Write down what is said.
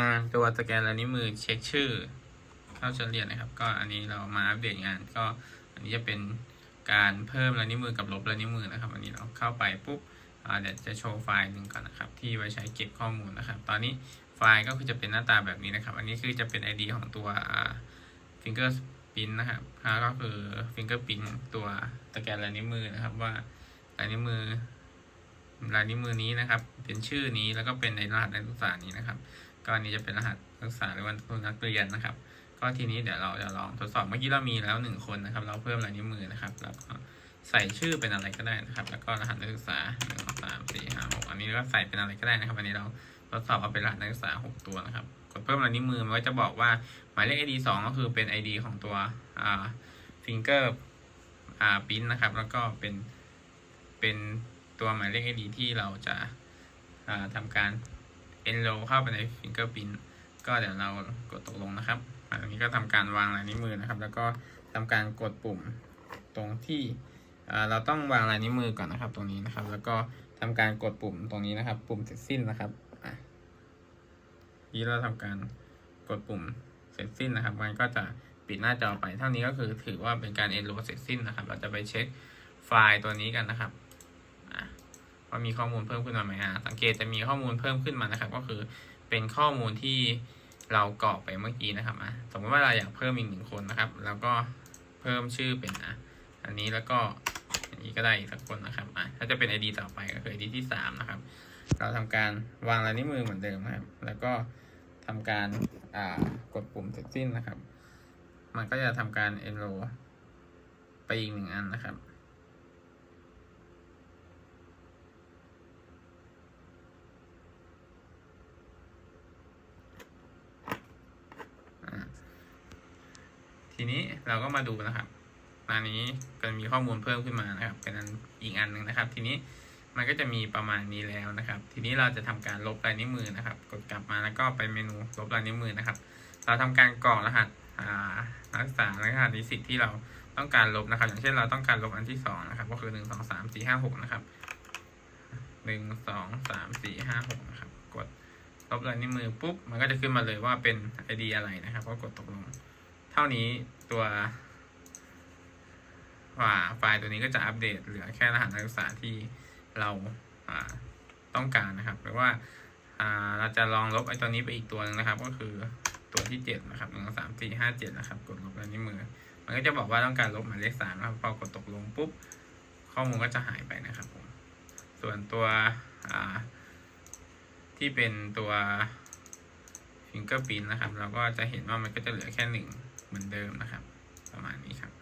งานตัวสแกนลายนิ้วมือเช็คชื่อ เข้าเฉลี่ยนะครับ ก็อันนี้เรามาอัปเดตงานก็อันนี้จะเป็นการเพิ่มลายนิ้วมือกับลบลายนิ้วมือนะครับ อันนี้เราเข้าไปปุ๊บเดี๋ยวจะโชว์ไฟล์หนึ่งก่อนนะครับ ที่ไว้ใช้เก็บข้อมูลนะครับ ตอนนี้ไฟล์ก็คือจะเป็นหน้าตาแบบนี้นะครับ อันนี้คือจะเป็น ID ของตัว fingerprint นะครับก็คือ fingerprint ตัวสแกนลายนิ้วมือนะครับว่าลายนิ้วมือลายนิ้วมือนี้นะครับ เป็นชื่อนี้แล้วก็เป็นในรหัสนักศึกษานี้นะครับ ก็อันนี้จะเป็นรหัสนักศึกษาหรือว่านักเรียนนะครับ ก็ทีนี้เดี๋ยวเราจะลองทดสอบเมื่อกี้เรามีแล้วหนึ่งคนนะครับ เราเพิ่มลายนิ้วมือนะครับ แล้วก็ใส่ชื่อเป็นอะไรก็ได้นะครับ แล้วก็รหัสนักศึกษาหนึ่งสองสามสี่ห้าหกอันนี้ก็ใส่เป็นอะไรก็ได้นะครับ อันนี้เราทดสอบเอาเป็นรหัสนักศึกษาหกตัวนะครับ กดเพิ่มลายนิ้วมือมันก็จะบอกว่าหมายเลข ID สองก็คือเป็น ID ของตัวอ่า finger อ่าพินนะครับ แล้วก็เป็นเป็นตัวหมายเลข ID ที่เราจะอ่าทำการ enroll เข้าไปใน fingerprint ก็เดี๋ยวเรากดตกลงนะครับอันนี้ก็ทำการวางลายนิ้วมือนะครับ แล้วก็ทำการกดปุ่มตรงที่เราต้องวางลายนิ้วมือก่อนนะครับ ตรงนี้นะครับ แล้วก็ทำการกดปุ่มตรงนี้นะครับ ปุ่มเสร็จสิ้นนะครับอะนี้เราทำการกดปุ่มเสร็จสิ้นนะครับ มันก็จะปิดหน้าจอไปเท่านี้ก็คือถือว่าเป็นการ enroll เสร็จสิ้นนะครับ เราจะไปเช็คไฟล์ตัวนี้กันนะครับ ว่ามีข้อมูลเพิ่มขึ้นมาไหมอะสังเกตจะมีข้อมูลเพิ่มขึ้นมานะครับ ก็คือเป็นข้อมูลที่เรากรอกไปเมื่อกี้นะครับอะสมมติว่าเราอยากเพิ่มอีกหนึ่งคนนะครับ แล้วก็เพิ่มชื่อเป็นอะอันนี้แล้วก็อันนี้ก็ได้อีกสักคนนะครับอะถ้าจะเป็น ID ต่อไปก็คือ ID ที่สามนะครับ เราทำการวางลายนิ้วมือเหมือนเดิมนะครับ แล้วก็ทำการอ่ากดปุ่มเสร็จสิ้นนะครับ มันก็จะทำการ enroll ไปอีกหนึ่งอันนะครับ ทีนี้เราก็มาดูนะครับอันนี้ก็มีข้อมูลเพิ่มขึ้นมานะครับเป็นอีกอันหนึ่งนะครับ ทีนี้มันก็จะมีประมาณนี้แล้วนะครับ ทีนี้เราจะทำการลบลายนิ้วมือนะครับ กดกลับมาแล้วก็ไปเมนูลบลายนิ้วมือนะครับ เราทำการกรอกรหัสอ่านักศึกษารหัสนิสิตที่เราต้องการลบนะครับ อย่างเช่นเราต้องการลบอันที่สองนะครับ ก็คือหนึ่งสองสามสี่ห้าหกนะครับหนึ่งสองสามสี่ห้าหกนะครับ กดลบลายนิ้วมือปุ๊บ มันก็จะขึ้นมาเลยว่าเป็น ID อะไรนะครับ ก็กดตกลง ท่านี้ตัวว่าไฟล์ตัวนี้ก็จะอัปเดตเหลือแค่รหัสนักศึกษาที่เราต้องการนะครับหรือว่าเราจะลองลบไอ้ตัวนี้ไปอีกตัวหนึงนะครับ ก็คือตัวที่เจ็ดนะครับหนึ่งสามสี่ห้าเจ็ดนะครับกดลบอันนี้มือ มันก็จะบอกว่าต้องการลบหมายเลขสามนะครับพอกดตกลงปุ๊บ ข้อมูลก็จะหายไปนะครับผมส่วนตัวที่เป็นตัว fingerprint นะครับ เราก็จะเห็นว่ามันก็จะเหลือแค่หนึ่ง เหมือนเดิมนะครับ ประมาณนี้ครับ